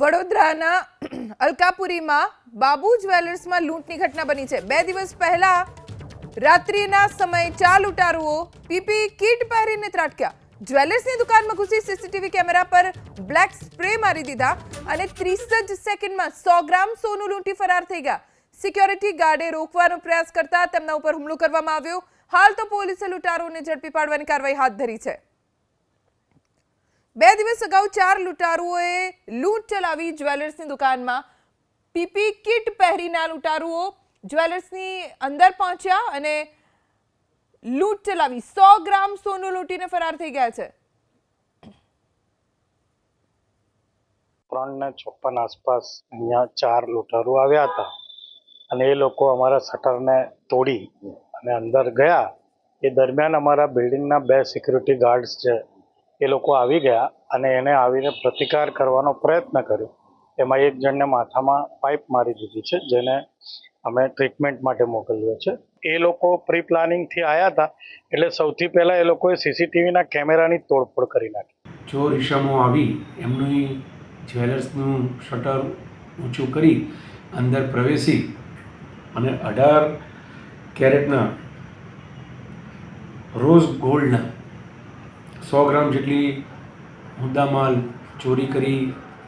વડોદરાના અલકાપુરીમાં બાબુ જ્વેલર્સમાં લૂંટની ઘટના બની છે. બે દિવસ પહેલા રાત્રિના સમયે ચાર લૂંટારુઓ પીપી કીટ પહેરીને ત્રાટક્યા. જ્વેલર્સની દુકાનમાં ઘૂસી સીસીટીવી કેમેરા પર બ્લેક સ્પ્રે મારી દીધા અને ત્રીસ જ સેકન્ડમાં સો ગ્રામ સોનું લૂંટી ફરાર થઈ ગયા. સિક્યોરિટી ગાર્ડે રોકવાનો પ્રયાસ કરતા તેમના ઉપર હુમલો કરવામાં આવ્યો. હાલ તો પોલીસે લૂંટારોને ઝડપી પાડવાની કાર્યવાહી હાથ ધરી છે. બે દિવસ અગાઉ ચાર લૂંટારુઓએ લૂંટ ચલાવી જ્વેલર્સની દુકાનમાં પીપી કિટ પહેરીને લૂંટારુઓ જ્વેલર્સની અંદર પહોંચ્યા અને લૂંટ ચલાવી. સો ગ્રામ સોનું લૂંટીને ફરાર થઈ ગયા છે. ત્રણ ને ચોપન આસપાસ અહીંયા ચાર લૂંટારો આવ્યા હતા અને એ લોકો અમારા શટરને તોડી અને અંદર ગયા. એ દરમિયાન અમારા બિલ્ડિંગના બે સિક્યુરિટી ગાર્ડ્સ છે એ લોકો આવી ગયા અને એને આવીને પ્રતિકાર કરવાનો પ્રયત્ન કર્યો. એમાં એક જણને માથામાં પાઇપ મારી દીધી છે, જેને અમે ટ્રીટમેન્ટ માટે મોકલ્યો છે એ લોકો પ્રી પ્લાનિંગથી આવ્યા હતા, એટલે સૌથી પહેલાં એ લોકોએ સીસીટીવીના કેમેરાની તોડફોડ કરી નાખી. જો રિશમો આવી, એમની જ્વેલર્સનું શટર ઊંચું કરી અંદર પ્રવેશી અને અઢાર કેરેટના રોઝ ગોલ્ડના સો ગ્રામ જેટલી મુદ્દામાલ ચોરી કરી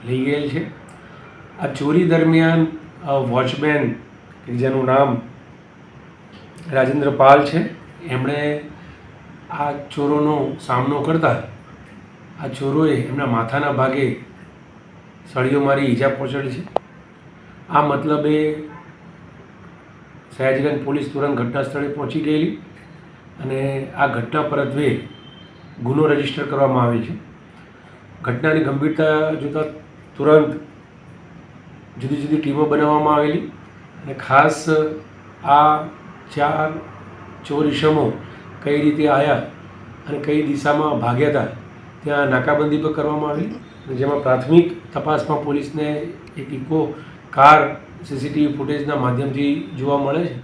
લઈ ગયેલ છે. આ ચોરી દરમિયાન વોચમેન, કે જેનું નામ રાજેન્દ્ર પાલ છે, એમણે આ ચોરોનો સામનો કરતા આ ચોરોએ એમના માથાના ભાગે સળીઓ મારી ઈજા પહોંચાડી છે. આ મતલબે સયાજીગંજ પોલીસ તુરંત ઘટના સ્થળે પહોંચી ગયેલી અને આ ઘટના પરત્વે ગુનો રજિસ્ટર કરવામાં આવે છે. ઘટનાની ગંભીરતા જોતાં તુરંત જુદી જુદી ટીમો બનાવવામાં આવેલી અને ખાસ આ ચાર ચોર ઇસમો કઈ રીતે આવ્યા અને કઈ દિશામાં ભાગ્યા હતા, ત્યાં નાકાબંધી પણ કરવામાં આવી જેમાં પ્રાથમિક તપાસમાં પોલીસને એક ઇકો કાર, સીસીટીવી ફૂટેજના માધ્યમથી જોવા મળે છે.